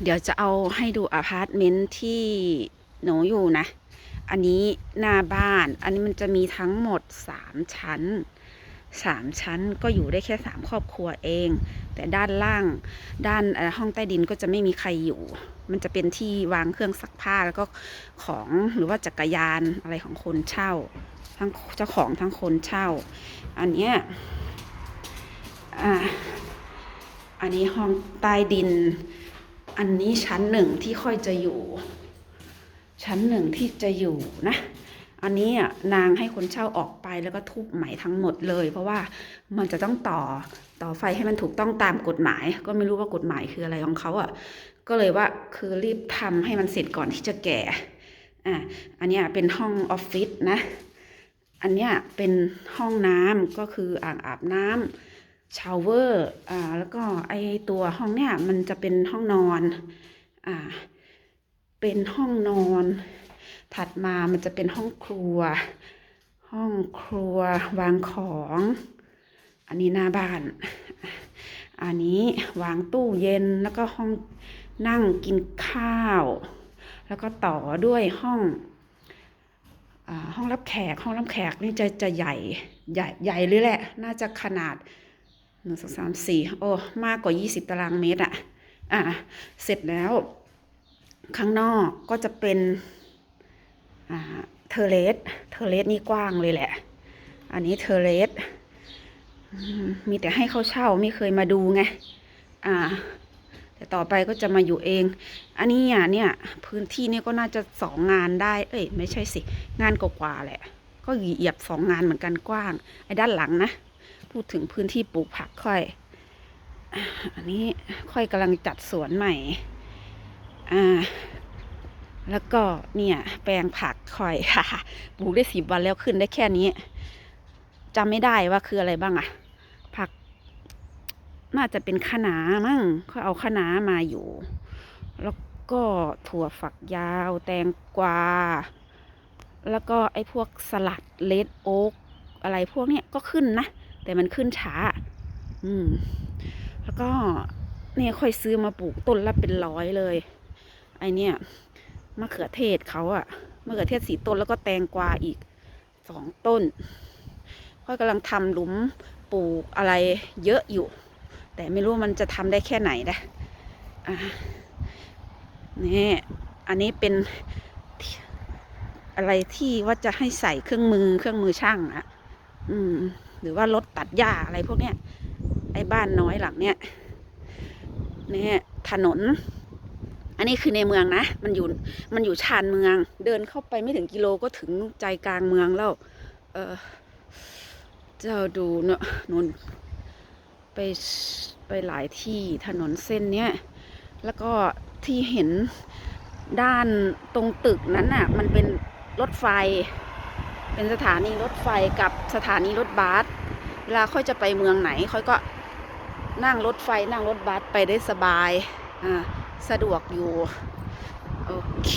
เดี๋ยวจะเอาให้ดูอพาร์ตเมนต์ที่หนูอยู่นะ อันนี้หน้าบ้าน อันนี้มันจะมีทั้งหมดสามชั้นสามชั้นก็อยู่ได้แค่สามครอบครัวเอง แต่ด้านล่างด้านห้องใต้ดินก็จะไม่มีใครอยู่ มันจะเป็นที่วางเครื่องซักผ้าแล้วก็ของหรือว่าจักรยานอะไรของคนเช่า ทั้งเจ้าของทั้งคนเช่า อันเนี้ยอ่าอันนี้ห้องใต้ดิน อันนี้ชั้นหนึ่งที่ค่อยจะอยู่ ชั้นหนึ่งที่จะอยู่นะ อันนี้อะนางให้คนเช่าออกไปแล้วก็ทุบใหม่ทั้งหมดเลย เพราะว่ามันจะต้องต่อต่อไฟให้มันถูกต้องตามกฎหมาย ก็ไม่รู้ว่ากฎหมายคืออะไรของเขาอะก็เลยว่าคือรีบทำให้มันเสร็จก่อนที่จะแก่อะอันนี้เป็นห้องออฟฟิศนะ อันนี้เป็นห้องน้ำก็คืออ่างอาบน้ำ ชาวเวอร์อ่าแล้วก็ไอตัวห้องเนี้ยมันจะเป็นห้องนอนอ่าเป็นห้องนอน ถัดมามันจะเป็นห้องครัว ห้องครัววางของ อันนี้หน้าบ้าน อันนี้วางตู้เย็นแล้วก็ห้องนั่งกินข้าว แล้วก็ต่อด้วยห้องอ่าห้องรับแขกห้องรับแขกนี่จะจะใหญ่ใหญ่ใหญ่เลยแหละ น่าจะขนาด หนึ่งสองสามสี่โอ้มากกว่ายี่สิบตารางเมตรอะอะเสร็จแล้ว ข้างนอกก็จะเป็นอ่าเทเลสเทเลสนี่กว้างเลยแหละ อันนี้เทเลสมีแต่ให้เขาเช่าไม่เคยมาดูไง อ่า แต่ต่อไปก็จะมาอยู่เอง อันนี้อะเนี่ย พื้นที่เนี่ยก็น่าจะสองงานได้ เอ้ย ไม่ใช่สิ งานกว่าแหละ ก็เหยียบสองงานเหมือนกันกว้าง ไอ้ด้านหลังนะ พูดถึงพื้นที่ปลูกผักค่อย อันนี้ค่อยกำลังจัดสวนใหม่ อ่า แล้วก็เนี่ย แปลงผักค่อยปลูกได้สิบวันแล้วขึ้นได้แค่นี้จำไม่ได้ว่าคืออะไรบ้างอะผัก น่าจะเป็นคะน้ามั้งเขาเอาคะน้ามาอยู่ แล้วก็ถั่วฝักยาว แตงกวา แล้วก็ไอ้พวกสลัดเลดโอ๊กอะไรพวกเนี้ยก็ขึ้นนะ แต่มันขึ้นช้า อืม แล้วก็เนี่ยค่อยซื้อมาปลูกต้นละเป็นร้อยเลย ไอเนี่ยมะเขือเทศเขาอะมะเขือเทศสีต้นแล้วก็แตงกวาอีกสองต้น ค่อยกำลังทำหลุมปลูกอะไรเยอะอยู่ แต่ไม่รู้มันจะทำได้แค่ไหนนะอะนี่อันนี้เป็นอะไรที่ว่าจะให้ใส่เครื่องมือเครื่องมือช่างอะอืม หรือว่ารถตัดหญ้าอะไรพวกเนี้ยไอ้บ้านน้อยหลังเนี้ยเนี่ยถนน อันนี้คือในเมืองนะ มันอยู่มันอยู่ชานเมือง เดินเข้าไปไม่ถึงกิโลก็ถึงใจกลางเมืองแล้ว เออเจ้าดูเนอะนนไปไปหลายที่ถนนเส้นเนี้ยแล้วก็ที่เห็นด้านตรงตึกนั้นน่ะ มันเป็นรถไฟ เป็นสถานีรถไฟกับสถานีรถบัสเวลาค่อยจะไปเมืองไหน ค่อยก็นั่งรถไฟนั่งรถบัสไปได้สบาย อ่า สะดวกอยู่ โอเค